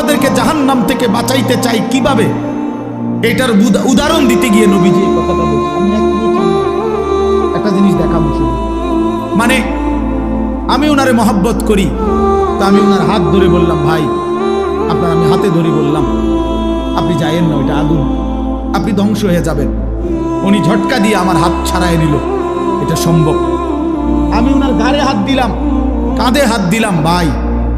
তোমাদেরকে জাহান্নাম থেকে বাঁচাইতে চাই কীভাবে? এটার উদাহরণ দিতে গিয়ে নবীজি একটা জিনিস শুধু। মানে আমি ওনারে মহব্বত করি, তা আমি ওনার হাত ধরে বললাম, ভাই, আপনার আমি হাতে ধরে বললাম, আপনি যাইয়েন না, ওইটা আগুন। আপনি ধ্বংস হয়ে যাবেন। উনি ঝটকা দিয়ে আমার হাত ছাড়াই নিল। এটা সম্ভব। আমি ওনার গাড়ে হাত দিলাম, কাঁধে হাত দিলাম, ভাই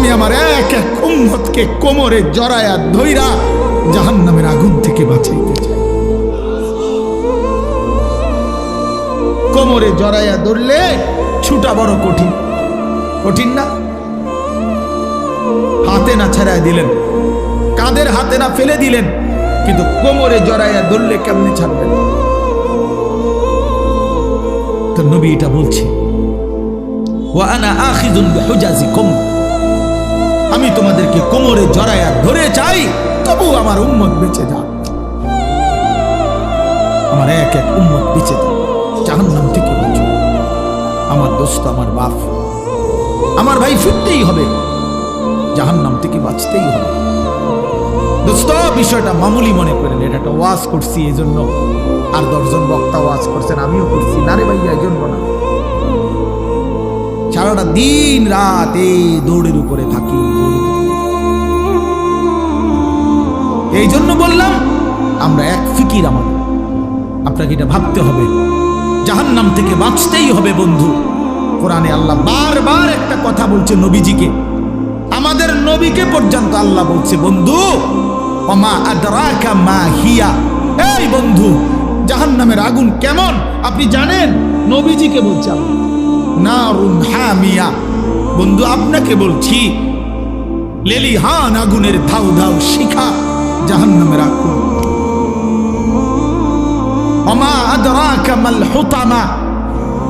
আমি আমার এক এক উম্মতকে কোমরে জড়াইয়া ধৈরা জাহান্নামের আগুন থেকে বাঁচাইতে চাই। কোমরে জড়াইয়া ধরলে ছুটা বড় কঠিন। কঠিন না? হাতে না ছেড়ায় দিলেন। কাঁধের হাতে না ফেলে দিলেন। কিন্তু কোমরে জড়াইয়া ধরলে কেমনে ছাড়বেন? তো নবী এটা বলছে। ওয়ানা আখিজুন বিহুজাজিকুম। আমি তোমাদেরকে কোমরে জড়াইয়া ধরে চাই তবু আমার উম্মত বেঁচে যাক। আমার এক এক উম্মত বেঁচে যাক, জাহান্নাম থেকে বাঁচো আমার দোস্ত, আমার বাপ, আমার ভাই ফিরতেই হবে, জাহান্নাম থেকে বাঁচতেই হবে। দোস্ত, বিষয়টা মামুলি মনে করেন, এটা একটা ওয়াজ করছি এই জন্য আর দশজন বক্তা ওয়াজ করছেন, আমিও করছি। না রে ভাইয়া, এই জন্য না। সারাটা দিন রাত এই দৌড়ের উপরে থাকি। এই জন্য বললাম, আমরা এক ফিকির আমাদের আপনাকে এটা ভাবতে হবে। জাহান্নাম থেকে বাঁচতেই হবে বন্ধু। কোরআনে আল্লাহ বারবার একটা কথা বলছে নবীজিকে। আমাদের নবীকে পর্যন্ত আল্লাহ বলছে, বন্ধু অমা আদরাকা মা এই বন্ধু, জাহান্নামের আগুন কেমন? আপনি জানেন? নবীজিকে বলছে আল্লাহ। নারুন হামিয়া। বন্ধু, আপনাকে বলছি লেলি হান আগুনের ধাউ ধাউ শিখা জাহান্নামের আগুন অমা আদরাকা মাল হুতামা।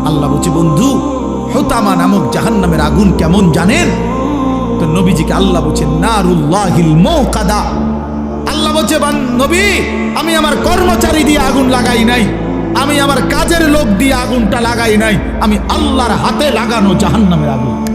আল্লাহ বলছে, বন্ধু, হুতামা নামক জাহান্নামের আগুন কেমন জানেন? তো নবীজিকে আল্লাহ বলছে, নারুল্লাহিল মৌকাদা। আল্লাহ বলছে নবী, আমি আমার কর্মচারী দিয়ে আগুন লাগাই নাই। আমি আমার কাজের লোক দিয়ে আগুনটা লাগাই নাই। আমি আল্লাহর হাতে লাগানো জাহান্নামের আগুন।